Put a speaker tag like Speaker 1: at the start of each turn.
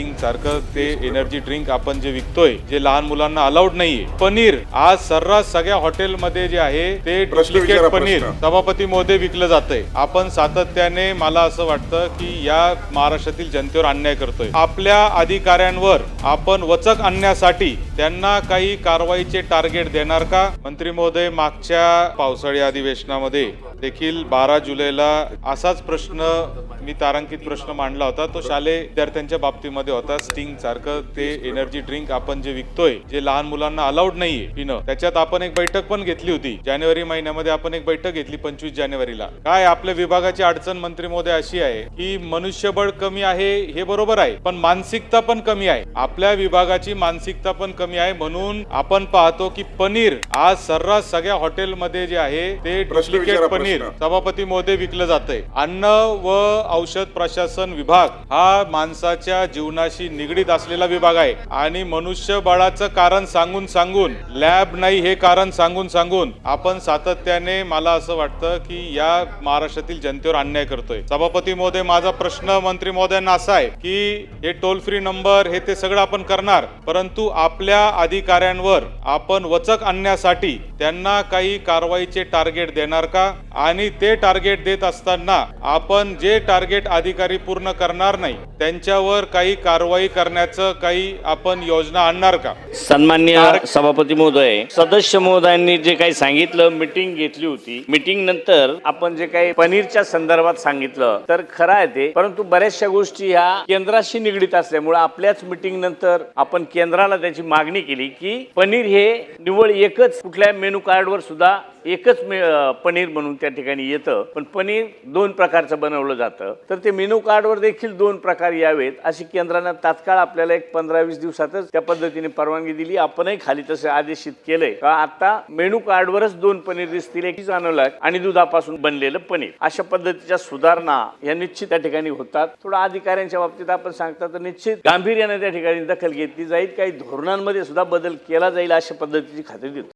Speaker 1: Sting सारखं ते energy drink आपण जे विकतोय जे लहान मुलांना अलाउड नाहीये. पनीर आज सर्रास सगळ्या हॉटेलमध्ये जे आहे ते डुप्लिकेट पनीर. सभापती मोदय विकलं जातंय. आपण सातत्याने मला असं वाटतं की या महाराष्ट्रातील जनतेवर अन्याय करतोय. आपल्या अधिकाऱ्यांवर आपण वचक आणण्यासाठी त्यांना काही कारवाईचे टार्गेट देणार का? मंत्री महोदय मागच्या पावसाळी अधिवेशनामध्ये देखील बारा जुलैला असाच प्रश्न मी तारांकित प्रश्न मांडला होता. तो शालेय विद्यार्थ्यांच्या बाबतीमध्ये होता. स्टिंग सारखं ते एनर्जी ड्रिंक आपण जे विकतोय जे लहान मुलांना अलाउड नाहीये पिणं त्याच्यात आपण एक बैठक पण घेतली होती. जानेवारी महिन्यामध्ये आपण एक बैठक घेतली पंचवीस जानेवारीला. काय आपल्या विभागाची अडचण मंत्री महोदय अशी आहे की मनुष्यबळ कमी आहे हे बरोबर आहे पण मानसिकता पण कमी आहे. आपल्या विभागाची मानसिकता पण कमी आहे म्हणून आपण पाहतो की पनीर आज सर्रास सगळ्या हॉटेलमध्ये जे आहे ते डुप्लिकेट पनीर. सभापती मोदय विकलं जातंय. अन्न व औषध प्रशासन विभाग हा माणसाच्या जीवनाशी निगडीत असलेला विभाग आहे. आणि मनुष्यबळाचं कारण सांगून सांगून लॅब नाही हे कारण सांगून सांगून आपण सातत्याने मला असं वाटतं की या महाराष्ट्रातील जनतेवर अन्याय करतोय. सभापती महोदय माझा प्रश्न मंत्री महोदयांना असा आहे की हे टोल फ्री नंबर हे ते सगळं आपण करणार परंतु आपल्या अधिकाऱ्यांवर आपण वचक आणण्यासाठी त्यांना काही कारवाईचे टार्गेट देणार का? आणि ते टार्गेट देत असताना आपण जे टार्गेट अधिकारी पूर्ण करणार नाही त्यांच्यावर काही कारवाई करण्याचं काही आपण योजना आणणार का?
Speaker 2: सन्मान्य सभापती महोदय सदस्य महोदयांनी जे काही सांगितलं मिटिंग घेतली होती. मिटिंग नंतर आपण जे काही पनीरच्या संदर्भात सांगितलं तर खरं आहे ते. परंतु बऱ्याचशा गोष्टी ह्या केंद्राशी निगडीत असल्यामुळे आपल्याच मिटिंग नंतर आपण केंद्राला त्याची मागणी केली की पनीर हे निवळ एकच कुठल्या मेनू कार्डवर सुद्धा एकच पनीर म्हणून त्या ठिकाणी येतं. पण पनीर दोन प्रकारचं बनवलं जातं. तर ते मेनू कार्डवर देखील दोन प्रकार यावेत. अशी केंद्रानं तात्काळ आपल्याला एक पंधरा वीस दिवसातच त्या पद्धतीने परवानगी दिली. आपणही खाली तसे आदेशित केलंय का आता मेनू कार्डवरच दोन पनीर दिसतील एक आणलं आणि दुधापासून बनलेलं पनीर. अशा पद्धतीच्या सुधारणा या निश्चित त्या ठिकाणी होतात. थोडं अधिकाऱ्यांच्या बाबतीत आपण सांगता तर निश्चित गांभीर्याने त्या ठिकाणी दखल घेतली जाईल. काही धोरणांमध्ये सुद्धा बदल केला जाईल अशा पद्धतीची खात्री देतो.